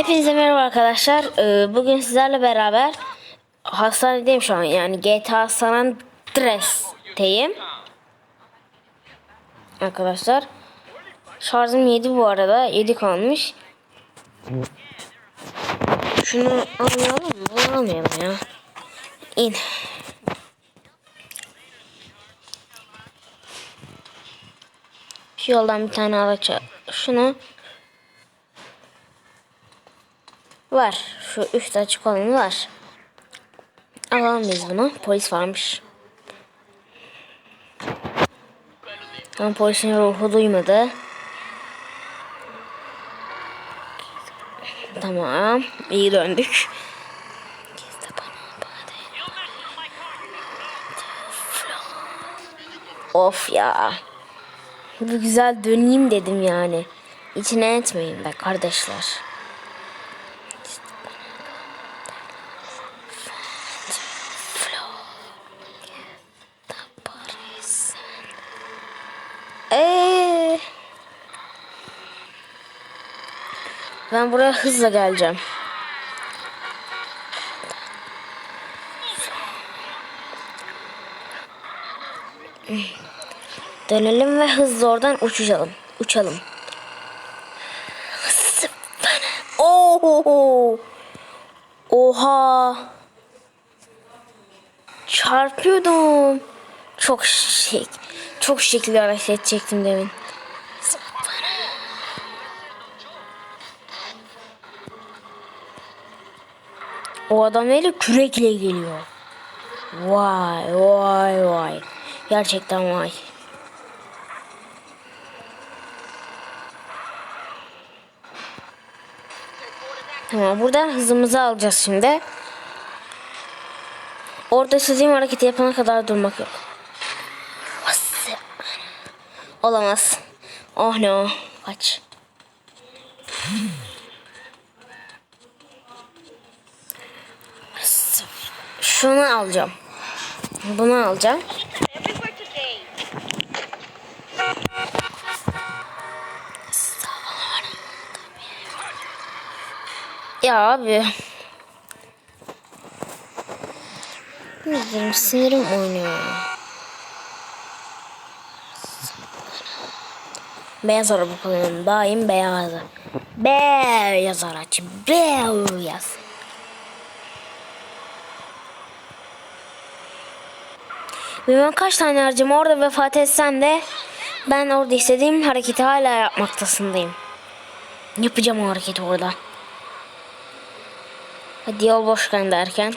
Hepinize merhaba arkadaşlar. Ee, Bugün sizlerle beraber hastanedeyim şu an. Yani GTA San Andreas'teyim. Arkadaşlar. Şarjım 7 bu arada. 7 kalmış. Şunu almayalım mı? Almayalım ya. İn. Şu yoldan bir tane araç al. Şunu Var. Şu üst açık olanı var. Alalım biz bunu. Polis varmış. Ama polisin ruhu duymadı. Tamam. iyi döndük. Of ya. Bir güzel döneyim dedim yani. İçine etmeyin be kardeşler. Ee, ben buraya hızla geleceğim. Dönelim ve hızlı oradan uçacağım. Uçalım. Oo! Oha! Çarpıyordum. Çok şek, çok şekilli hareket çektim demin. O adam neyle kürekle geliyor. Vay vay vay. Gerçekten vay. Tamam buradan hızımızı alacağız şimdi. Orada istediğim hareketi yapana kadar durmak yok. Olamaz. Oh no. Kaç. Şunu alacağım. Bunu alacağım. Ya abi. Benim sinirim oynuyor. Beyaz araba kullanıyorum. Daim beyaz. Beyaz araç. Beyaz. Bilmem kaç tane harcama orada vefat etsem de ben orada istediğim hareketi hala yapmaktasındayım. Yapacağım o hareketi orada. Hadi yol boşken derken.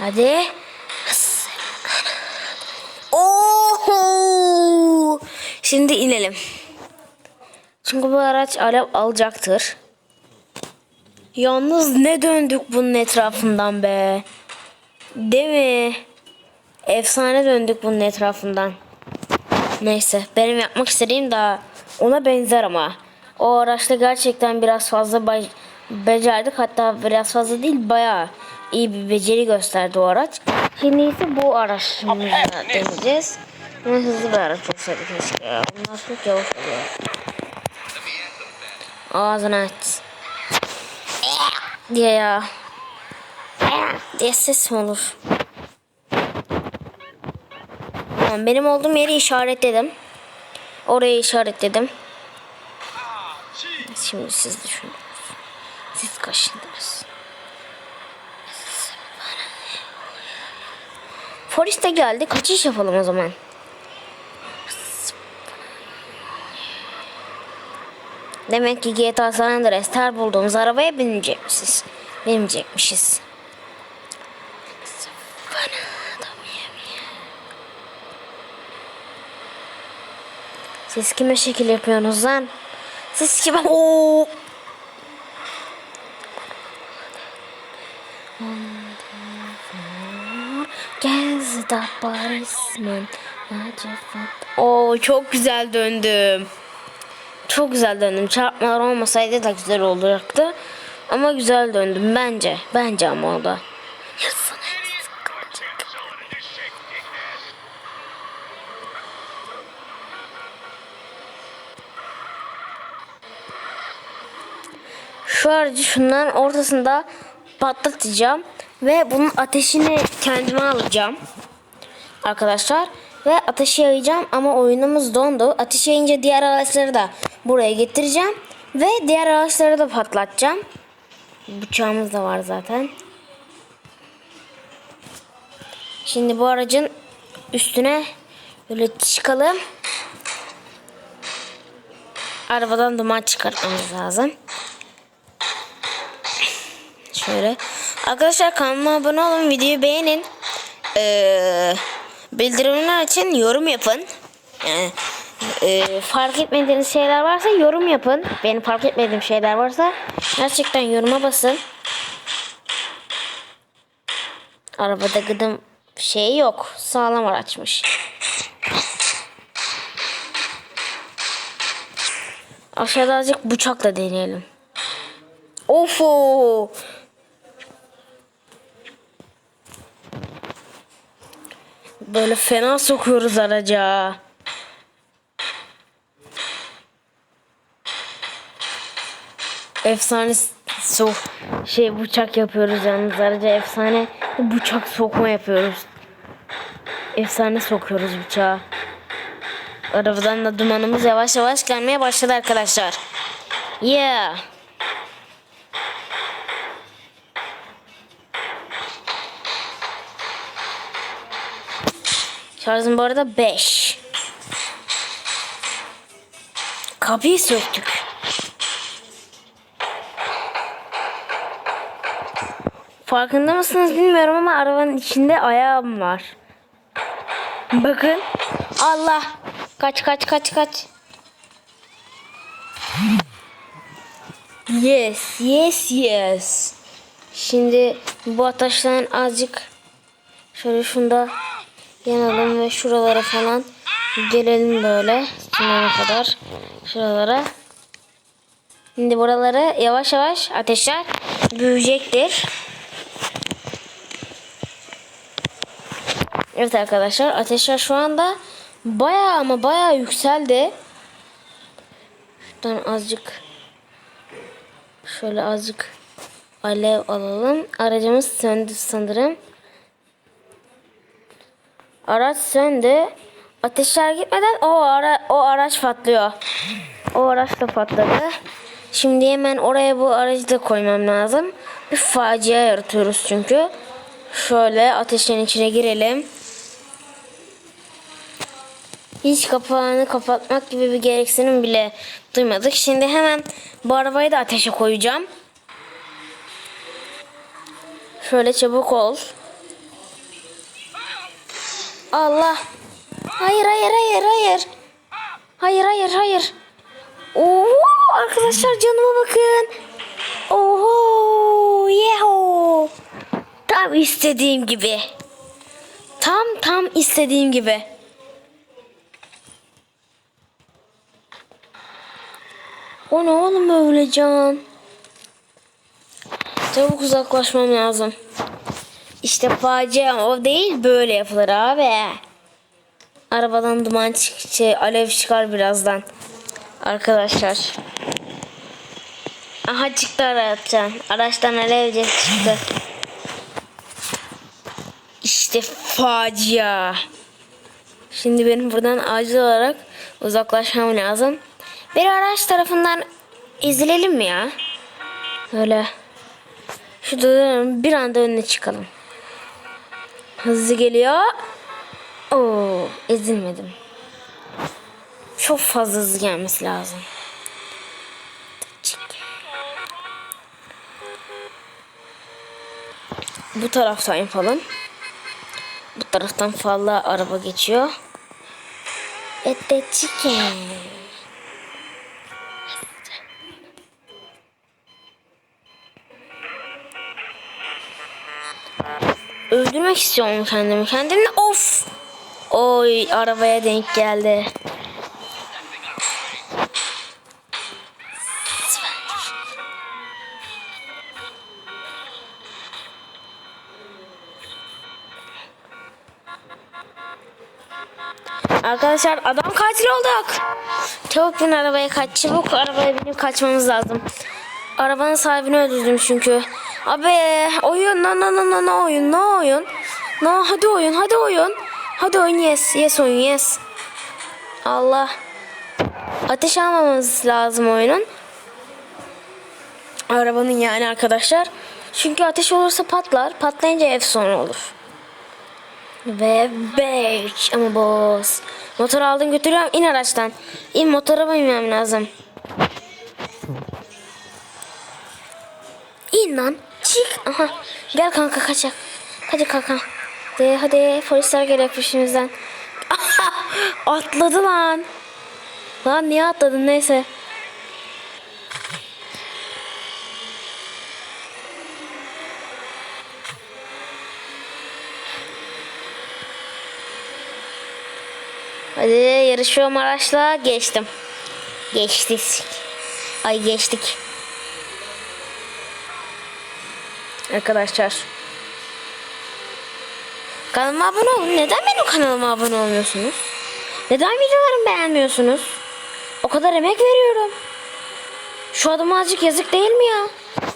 Hadi. Oho! Şimdi inelim. Çünkü bu araç alev alacaktır. Yalnız ne döndük bunun etrafından be. Değil mi? Efsane döndük bunun etrafından. Neyse benim yapmak istediğim daha ona benzer ama. O araçta gerçekten biraz fazla bay- becerdik. Hatta biraz fazla değil bayağı iyi bir beceri gösterdi o araç. Şimdi ise bu araçımızla deneyeceğiz. Ama hızlı bir araç olsaydı keşke ya. Bunlar çok yavaş oluyor. Ağzını aç diye ya. diye ses olur? Tamam, benim olduğum yeri işaretledim. Orayı işaretledim. Şimdi siz düşünün. Siz kaşındınız. De geldi. Kaçış yapalım o zaman. Demek ki GTA San Andreas her bulduğumuz arabaya binecekmişiz. Binecekmişiz. Siz kime şekil yapıyorsunuz lan? Siz kime? Oo! Gezi da Paris'min Oo çok güzel döndüm. Çok güzel döndüm. Çarpmalar olmasaydı da güzel olacaktı. Ama güzel döndüm bence. Bence ama o da. Şu aracı şunların ortasında patlatacağım. Ve bunun ateşini kendime alacağım. Arkadaşlar. Ve ateşi yayacağım ama oyunumuz dondu. Ateş yayınca diğer araçları da buraya getireceğim. Ve diğer araçları da patlatacağım. Bıçağımız da var zaten. Şimdi bu aracın üstüne böyle çıkalım. Arabadan duman çıkartmamız lazım. Şöyle. Arkadaşlar kanalıma abone olun, videoyu beğenin. Ee, bildirimler için yorum yapın. Yani e, fark etmediğiniz şeyler varsa yorum yapın. Benim fark etmediğim şeyler varsa gerçekten yoruma basın. Arabada gıdım şey yok. Sağlam araçmış. Aşağıda azıcık bıçakla deneyelim. Ofo. Böyle fena sokuyoruz araca. Efsane so şey bıçak yapıyoruz yalnız araca efsane bıçak sokma yapıyoruz. Efsane sokuyoruz bıçağı. Arabadan da dumanımız yavaş yavaş gelmeye başladı arkadaşlar. Yeah. Şarjım bu arada 5. Kapıyı söktük. Farkında mısınız bilmiyorum ama arabanın içinde ayağım var. Bakın. Allah. Kaç kaç kaç kaç. Yes, yes, yes. Şimdi bu ateşten azıcık şöyle şunda yanalım ve şuralara falan gelelim böyle sonuna kadar şuralara. Şimdi buraları yavaş yavaş ateşler büyüyecektir. Evet arkadaşlar ateşler şu anda baya ama baya yükseldi. Şuradan azıcık şöyle azıcık alev alalım. Aracımız söndü sanırım. Araç söndü. Ateşler gitmeden o ara o araç patlıyor. O araç da patladı. Şimdi hemen oraya bu aracı da koymam lazım. Bir facia yaratıyoruz çünkü. Şöyle ateşin içine girelim. Hiç kapağını kapatmak gibi bir gereksinim bile duymadık. Şimdi hemen bu arabayı da ateşe koyacağım. Şöyle çabuk ol. Allah. Hayır hayır hayır hayır. Hayır hayır hayır. Oo arkadaşlar canıma bakın. Oho yeho. Tam istediğim gibi. Tam tam istediğim gibi. O ne oğlum öyle can? Çabuk uzaklaşmam lazım. İşte facia o değil böyle yapılır abi. Arabadan duman çık şey, alev çıkar birazdan. Arkadaşlar. Aha çıktı araçtan. Araçtan alev çıktı. İşte facia. Şimdi benim buradan acil olarak uzaklaşmam lazım. Bir araç tarafından ezilelim mi ya? Öyle. Şurada bir anda önüne çıkalım. Hızlı geliyor. Oo, ezilmedim. Çok fazla hızlı gelmesi lazım. Bu taraftan yapalım. Bu taraftan fazla araba geçiyor. Ette chicken. öldürmek istiyorum kendimi. Kendimi of. Oy arabaya denk geldi. Arkadaşlar adam katil olduk. Çabuk bin arabaya kaç. Çabuk arabaya binip kaçmamız lazım. Arabanın sahibini öldürdüm çünkü. Abi oyun no no no no no oyun no oyun. No hadi oyun hadi oyun. Hadi oyun yes yes oyun yes. Allah. Ateş almamız lazım oyunun. Arabanın yani arkadaşlar. Çünkü ateş olursa patlar. Patlayınca ev sonu olur. Ve 5 ama boss. Motor aldın götürüyorum. İn araçtan. İn motora binmem lazım. İn lan. Çık. Aha. Gel kanka kaçak. Hadi kanka. De, hadi polisler geliyor peşimizden. Atladı lan. Lan niye atladın neyse. Hadi yarışıyorum araçla geçtim. Geçtik. Ay geçtik. Arkadaşlar. Kanalıma abone olun. Neden benim kanalıma abone olmuyorsunuz? Neden videolarımı beğenmiyorsunuz? O kadar emek veriyorum. Şu adama azıcık yazık değil mi ya?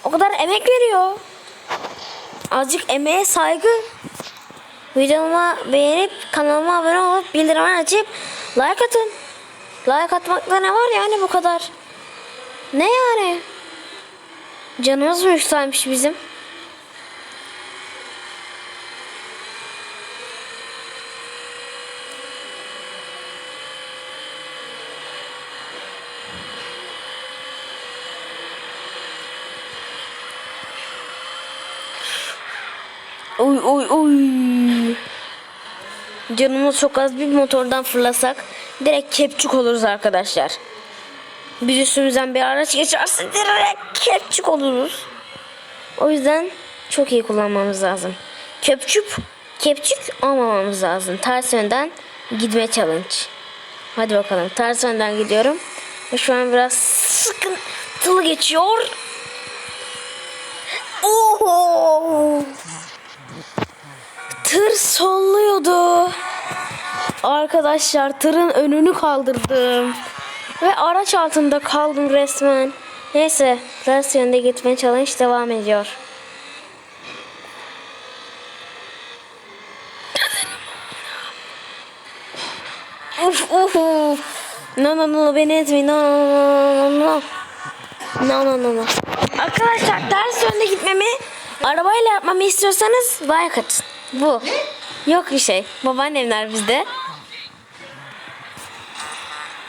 O kadar emek veriyor. Azıcık emeğe saygı. Videomu beğenip kanalıma abone olup bildirimleri açıp like atın. Like atmakta ne var yani bu kadar? Ne yani? Canımız mı yükselmiş bizim? Oy oy oy. Canımız çok az bir motordan fırlasak direkt kepçük oluruz arkadaşlar. Bir üstümüzden bir araç geçerse direkt kepçük oluruz. O yüzden çok iyi kullanmamız lazım. Köpçük, kepçük almamamız lazım. Ters yönden gitme challenge. Hadi bakalım ters yönden gidiyorum. Ve şu an biraz sıkıntılı geçiyor. Oho! Tır solluyordu. Arkadaşlar tırın önünü kaldırdım. Ve araç altında kaldım resmen. Neyse ters yönde gitme challenge devam ediyor. Uf uf uf. No no no beni etmeyin. No no no no. No no no no. Arkadaşlar ters yönde gitmemi arabayla yapmamı istiyorsanız like atın. Bu. Yok bir şey. Babaannemler bizde.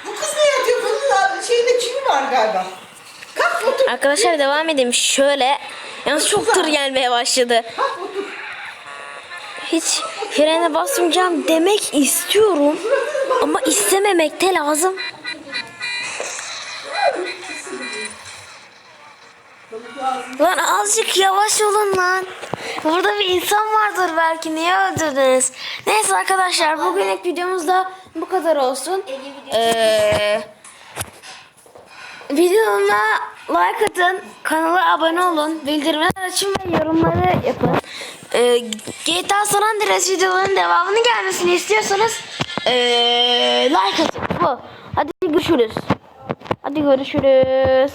Bu kız ne yatıyor? Bunun şeyinde çivi var galiba. Kalk otur. Arkadaşlar devam edeyim. Şöyle. Yalnız çok tır gelmeye başladı. Kalk otur. Hiç frene basmayacağım demek istiyorum. Ama istememek de lazım. Lan azıcık yavaş olun lan. Burada bir insan vardır belki. Niye öldürdünüz? Neyse arkadaşlar bugünlük videomuz da bu kadar olsun. Ee, videoma like atın. Kanala abone olun. Bildirimler açın ve yorumları yapın. Ee, GTA San Andreas videolarının devamını gelmesini istiyorsanız ee, like atın. Bu. Hadi görüşürüz. Hadi görüşürüz.